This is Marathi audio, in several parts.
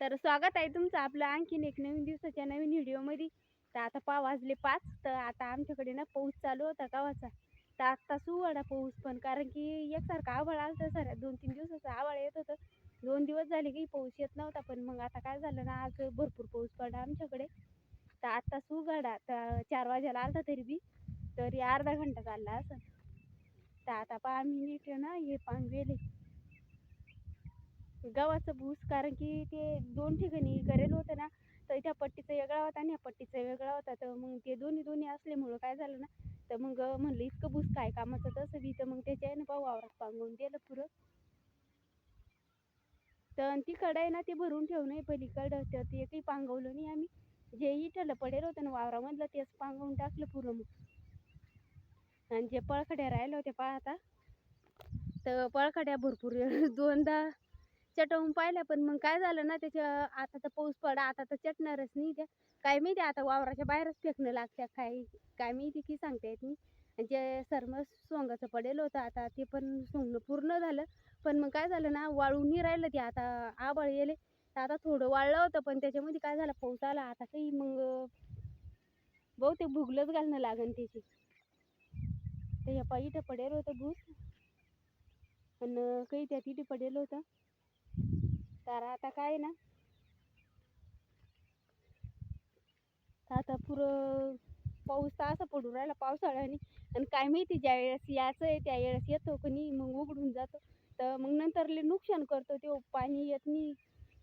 तर स्वागत आहे तुमचं आपलं आणखीन एक नवीन दिवसाच्या नवीन व्हिडिओमध्ये. तर आता पा वाजले पाच तर आता आमच्याकडे ना पाऊस चालू होता गावाचा तर आत्ता सुवाडा पाऊस पण कारण की एकसारखा आभाळ आलं तर सर दोन तीन दिवसाचा आभाळ येत होतं. दोन दिवस झाले की पाऊस येत नव्हता पण मग आता काय झालं ना आज भरपूर पाऊस पडला आमच्याकडे. तर आत्ता सुगाडा तर चार वाजायला आलता तरी बी तरी अर्धा घंटा चालला असं तर आता पा आम्ही नीट ना हे पान गेले गव्हाचं भूस कारण की ते दोन ठिकाणी करेल होतं ना तर त्या पट्टीचा वेगळा होता आणि या पट्टीचा वेगळा होता. तर मग ते दोन्ही दोन्ही असल्यामुळं काय झालं ना तर मग म्हणलं इतकं भूस काय कामाचं तसं बी तर मग त्याच्याने पाहू वावरात पांगवून दिलं पुरं. तर तिकडं आहे ना ते भरून ठेवून आहे पलीकडं तर ते काही पांगवलं नाही आम्ही. जे इथलं पडेल होतं ना वावरामधलं तेच पांगवून टाकलं पुरं मग. आणि जे पळखड्या राहिल्या होत्या पाहता तर पळखड्या भरपूर दोनदा चटवून पाहिल्या पण मग काय झालं ना त्याच्या आता तर पाऊस पडा आता तर चटणारच नाही त्या. काय माहिती आता वावराच्या बाहेरच फेकणं लागत्या काय काय माहिती की सांगता येत नाही. आणि जे सर्म सोंगाचं पडेल होतं आता ते पण सोंगणं पूर्ण झालं. पण मग काय झालं ना वाळूनही नाही राहिलं ते आता आबाळ येले. तर आता थोडं वाळलं होतं पण त्याच्यामध्ये काय झालं पाऊस आला. आता काही मग बहुतेक भुगलंच घालणं लागन त्याची. ते ह्या पायी इथं पडेल होतं भूस आणि काही त्या तिथे पडेल होतं. तर आता काय ना तर आता पुरं पाऊस तर असा पडून राहिला पावसाळ्याने. आणि काय माहिती ज्या वेळेस यायचं आहे त्या वेळेस येतो की नाही मग उघडून जातो. तर मग नंतर लय नुकसान करतो ते पाणी येत नाही.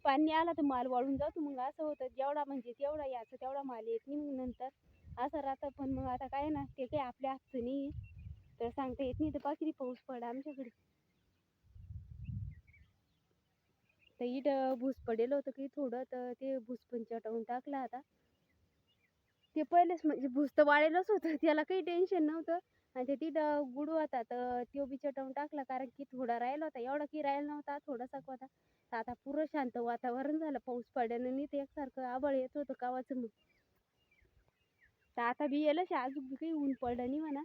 पाणी आला तर माल वाळून जातो. मग असं होतं जेवढा म्हणजे तेवढा याचं तेवढा माल येत नाही मग नंतर. असं राहतं. पण मग आता काय ना ते काही आपल्या हातचं नाही आहे. तर सांगता येत नाही तर बाकी पाऊस पडा आमच्याकडे. तर इथं भूस पडेल होतं की थोडं तर ते भूस पण चटवून टाकलं आता. ते पहिलेच म्हणजे भूस तर वाळेलच होतं त्याला काही टेन्शन नव्हतं. आणि ते तिथं गुडू होता तर तो बी चटवून टाकला कारण की थोडा राहिला होता एवढा की राहिला नव्हता थोडासा होता. तर आता पुरं शांत वातावरण झालं पाऊस पडल्यानं नाही ते एकसारखं आबळ येत होतं कावाचं. मग तर आता बी येलं शा अजून काही ऊन पडलं नाही म्हणा.